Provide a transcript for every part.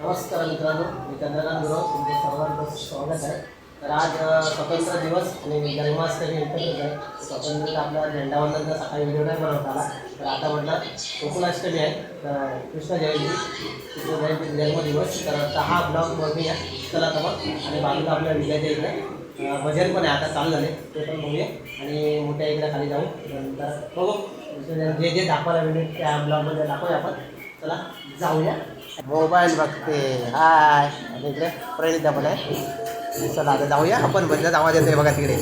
नमस्कार मित्रांनो मी चंद्रकांत गुरव तुमचं सर्वांचं स्वागत आहे. तर आज स्वतंत्र दिवस आणि जन्माष्टमी एकत्रच आहे. स्वतंत्र आपला झेंडावंदनचा सकाळी व्हिडिओ नाही बनवत आला. तर आता म्हटलं गोकुळाष्टमी आहे. तर कृष्ण जयंती कृष्ण जयंती जन्मदिवस. तर आता हा ब्लॉग बघूया. चला तर मग. आणि बाजूला आपल्या विजयाच्या इकडे भजन पण आहे. आता चालू झाले. ते पण बघूया. आणि मोठ्या इकडे खाली जाऊ. नंतर बघू. जे जे दाखवायला व्हिडिओ त्या ब्लॉगमध्ये दाखवूया आपण. चला जाऊया. मोबाईल बघते. हाय. आणि इकडे प्रणिता पण आहे. चला आता जाऊया. आपण बंद आवाज येतोय बघा तिकडे.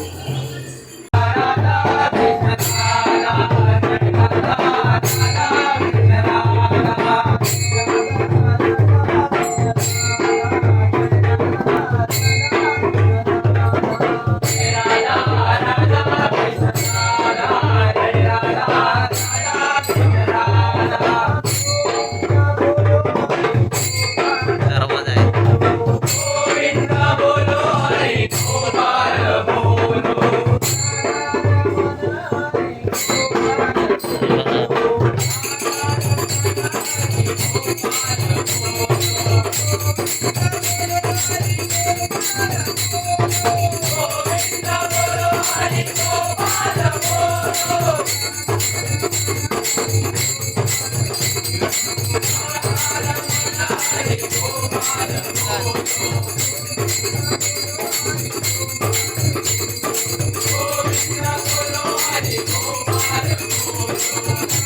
कृष्ण बोलो हरे गोपाल बोलो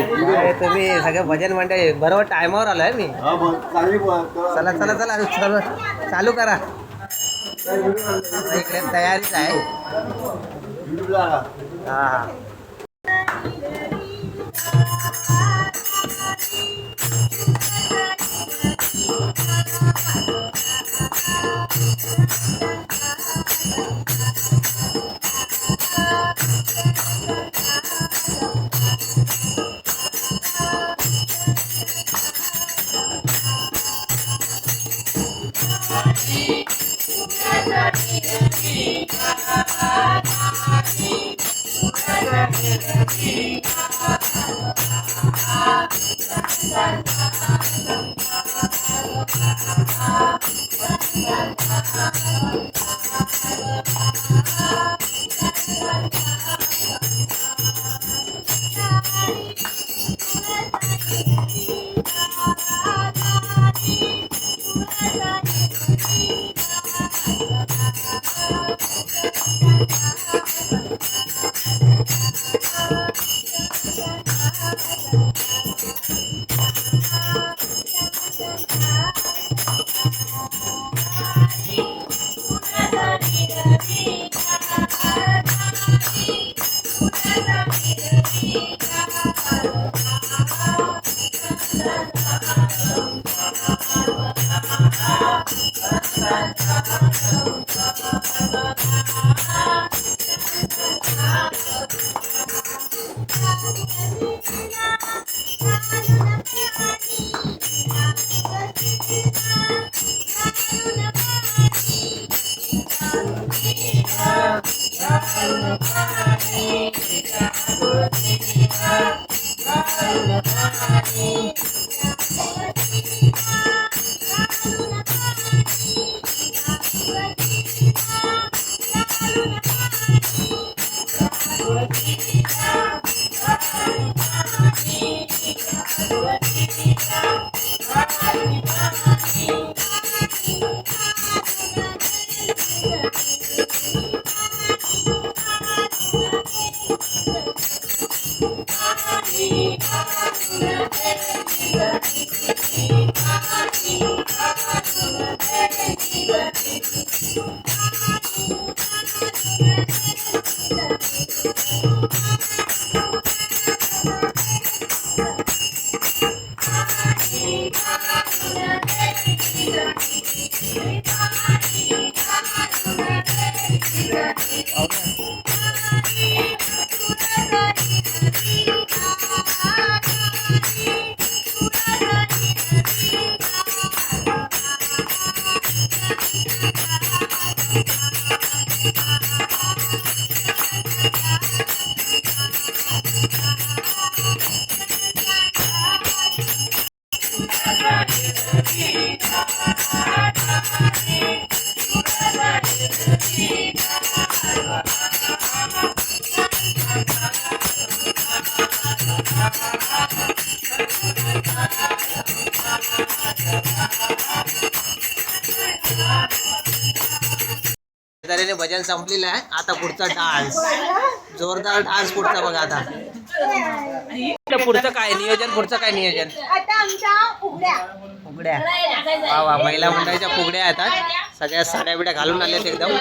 काय तुम्ही सगळे भजन मंडळ बरोबर टायमावर आलोय मी. चला चला चला चला. चालू करा. इकडे तयारीच आहे. हा. Thank you. Música तऱ्हेने भजन संपलेलं आहे. आता पुढचा डान्स जोरदार डान्स पुढचा बघा आता. इकडे पुढचं काय? नियोजन पुढचं काय नियोजन? आता आमच्या उघड्या फुगड्या. वा वा महिला मंडळाच्या फुगड्या येतात. सगळ्या साड्या बिड्या घालून आल्यात एकदम.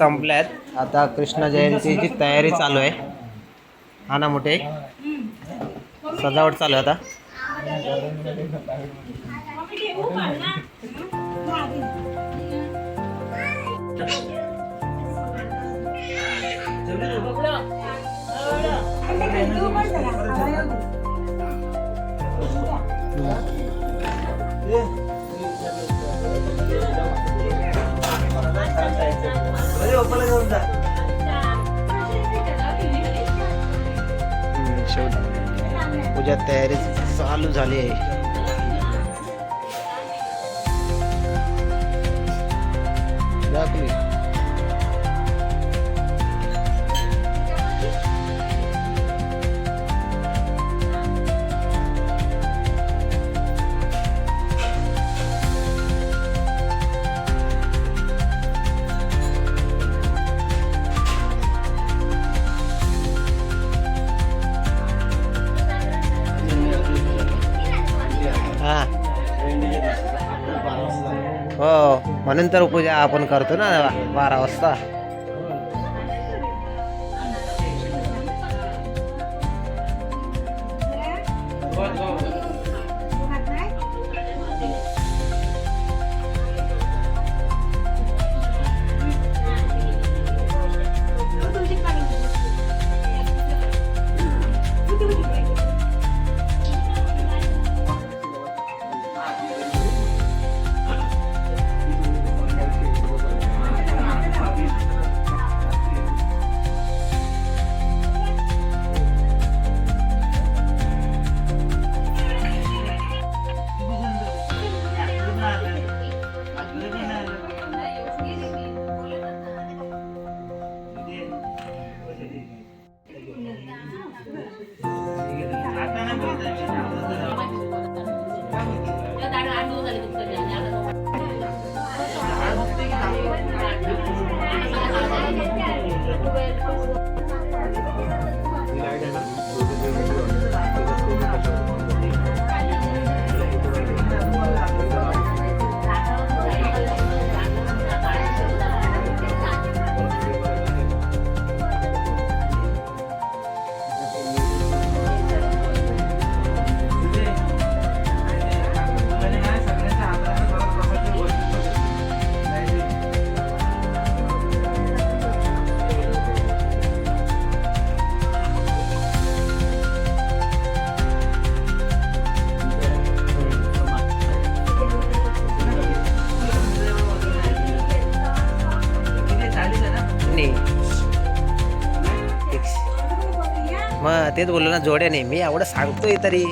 संपल्यात. आता कृष्ण जयंतीची तयारी चालू आहे. हा ना मोठे. सजावट चालू आहे आता. हम्म, पूजा तयारी चालू झाली आहे. दाखवी. नंतर पूजा आपण करतो ना बारा वाजता. मग तेच बोललो ना जोड्याने मी एवढं सांगतोय तरी.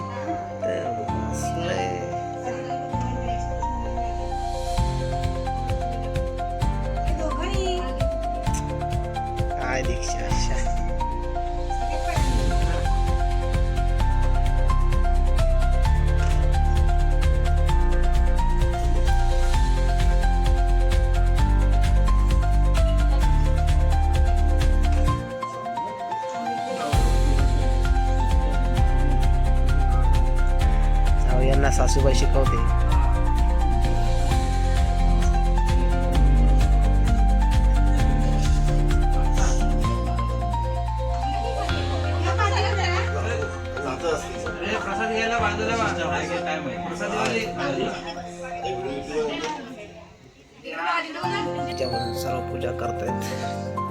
त्याच्यावरून सर्व पूजा करतायत.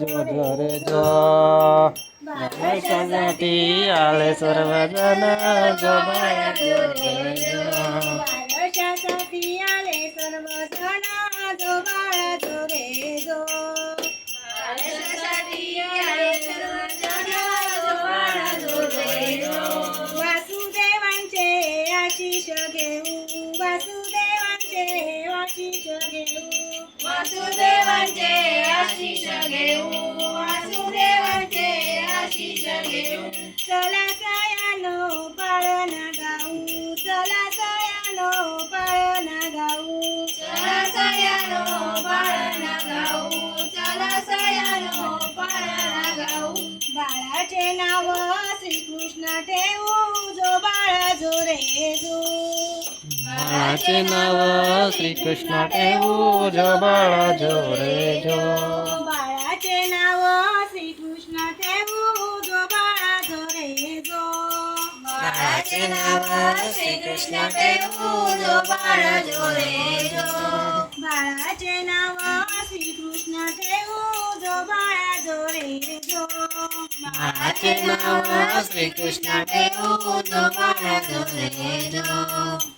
बाला जो रे जो बारशासाठी आले सर्वजण जो बाला जो रे जो बारशासाठी आशिष घेऊ आशिष घेऊ. चला गाऊ. चला गाऊ. चला गाऊ. चला गाऊ. बाळाचे नाव श्रीकृष्ण ठेवू जो बाळा जो रे जो. बाळाचे नाव श्रीकृष्ण ठेवू जो बाळा जो रे जो बाळाचे नाव श्रीकृष्ण ठेवू जो बाळा जो रे जो बाळाचे नाव श्रीकृष्ण ठेवू जो बाळा जो रे जो बाळाचे नाव श्रीकृष्ण ठेवू जो बाळा जो रे जो बाळाचे नाव श्रीकृष्ण ठेवू जो बाळा जो रे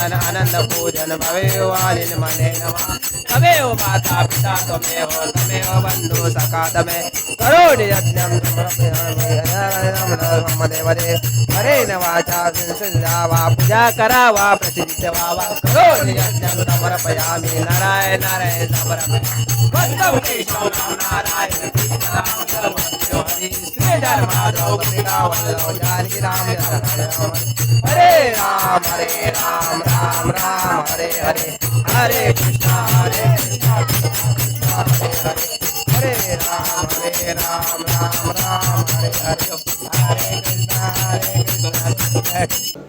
आनंदन आनंद पूजन भवे वालिन मने नमः तमेव माता पिता त्वमेव तमेव बंधु सखा तमे करोड़ि यज्ञं देवदे हरेण वाचा संसदा पूजा करावा प्रसिद्ध वा वा करोड़ि समर्पयामि नारायण नारायण समर्पयामि वन्दं केशव नारायण कृष्ण हरि श्री धर्माधव गोपिका वल्लभ जानकी राम राम हरे राम हरे राम राम राम हरे हरे हरे कृष्णा हरे कृष्णा कृष्णा कृष्णा हरे हरे हरे राम हरे राम राम राम हरे हरे हरे कृष्णा हरे कृष्णा हरे कृष्णा